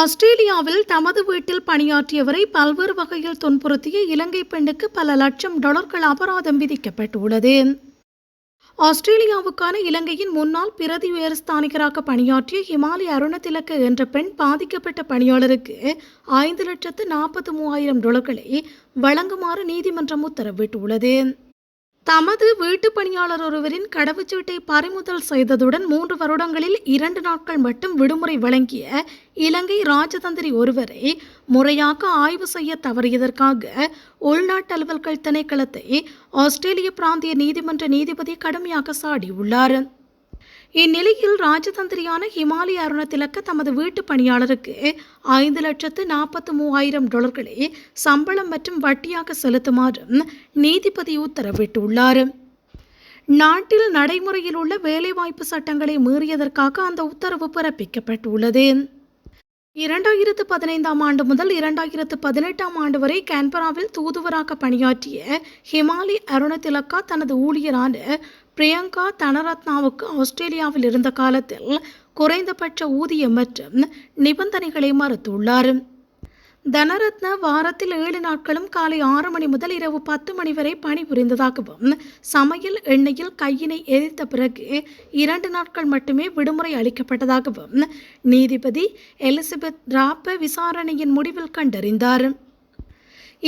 ஆஸ்திரேலியாவில் தமது வீட்டில் பணியாற்றியவரை பல்வேறு வகையில் துன்புறுத்திய இலங்கை பெண்ணுக்கு பல லட்சம் டாலர்கள் அபராதம் விதிக்கப்பட்டுள்ளது. ஆஸ்திரேலியாவுக்கான இலங்கையின் முன்னாள் பிரதி உயர்ஸ்தானிகராக பணியாற்றிய ஹிமாலி அருணதிலக்கு என்ற பெண் பாதிக்கப்பட்ட பணியாளருக்கு ஐந்து லட்சத்து நாற்பத்தி மூவாயிரம் டாலர்களை வழங்குமாறு நீதிமன்றம் உத்தரவிட்டுள்ளது. தமது வீட்டு பணியாளர் ஒருவரின் கடவுச்சீட்டை பறிமுதல் செய்ததுடன் மூன்று வருடங்களில் இரண்டு நாட்கள் மட்டும் விடுமுறை வழங்கிய இலங்கை ராஜதந்திரி ஒருவரை முறையாக ஆய்வு செய்ய தவறியதற்காக உள்நாட்டு அலுவல்கள் திணைக்களத்தை ஆஸ்திரேலிய பிராந்திய நீதிமன்ற நீதிபதி கடுமையாக சாடியுள்ளார். இந்நிலையில் ராஜதந்திரியான ஹிமாலய அருணத்திலக்க தமது வீட்டு பணியாளருக்கு ஐந்து லட்சத்து நாற்பத்தி மூவாயிரம் டாலர்களை சம்பளம் மற்றும் வட்டியாக செலுத்துமாறும் நீதிபதி உத்தரவிட்டுள்ளார். நாட்டில் நடைமுறையில் உள்ள வேலைவாய்ப்பு சட்டங்களை மீறியதற்காக அந்த உத்தரவு பிறப்பிக்கப்பட்டுள்ளது. இரண்டாயிரத்து பதினைந்தாம் ஆண்டு முதல் இரண்டாயிரத்து பதினெட்டாம் ஆண்டு வரை கேன்பராவில் தூதுவராக பணியாற்றிய ஹிமாலி அருணதிலக்கா தனது ஊழியரான பிரியங்கா தனரத்னாவுக்கு ஆஸ்திரேலியாவில் இருந்த காலத்தில் குறைந்தபட்ச ஊதியம் மற்றும் நிபந்தனைகளை மறுத்துள்ளார். தனரத்ன வாரத்தில் ஏழு நாட்களும் காலை ஆறு மணி முதல் இரவு பத்து மணி வரை பணிபுரிந்ததாகவும் சமையல் எண்ணெயில் கையினை எரித்த பிறகு இரண்டு நாட்கள் மட்டுமே விடுமுறை அளிக்கப்பட்டதாகவும் நீதிபதி எலிசபெத் ராப்ப விசாரணையின் முடிவில் கண்டறிந்தார்.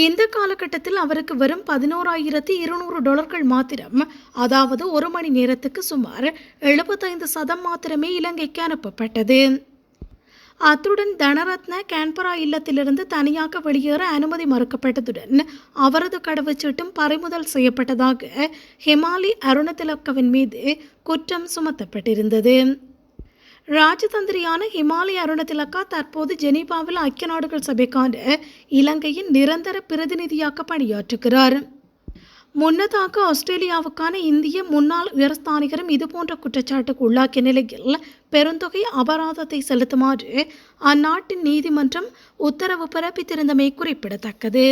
இந்த காலகட்டத்தில் அவருக்கு வெறும் பதினோராயிரத்தி இருநூறு டாலர்கள் மாத்திரம் அதாவது ஒரு மணி நேரத்துக்கு சுமார் எழுபத்தைந்து சதம் மாத்திரமே இலங்கைக்கு அனுப்பப்பட்டது. அத்துடன் தனரத்ன கேன்பரா இல்லத்திலிருந்து தனியாக வெளியேற அனுமதி மறுக்கப்பட்டதுடன் அவரது கடவுச்சீட்டும் பறிமுதல் செய்யப்பட்டதாக ஹிமாலி அருணதிலக்கவின் மீது குற்றம் சுமத்தப்பட்டிருந்தது. ராஜதந்திரியான ஹிமாலய அருணதிலக்கா தற்போது ஜெனீவாவில் ஐக்கிய நாடுகள் சபைக்கான இலங்கையின் நிரந்தர பிரதிநிதியாக பணியாற்றுகிறார். முன்னதாக ஆஸ்திரேலியாவுக்கான இந்திய முன்னாள் உயர்ஸ்தானிகரும் இதுபோன்ற குற்றச்சாட்டுக்கு உள்ளாக்கிய நிலையில் பெருந்தொகை அபராதத்தை செலுத்துமாறு அந்நாட்டின் நீதிமன்றம் உத்தரவு பிறப்பித்திருந்தமை குறிப்பிடத்தக்கது.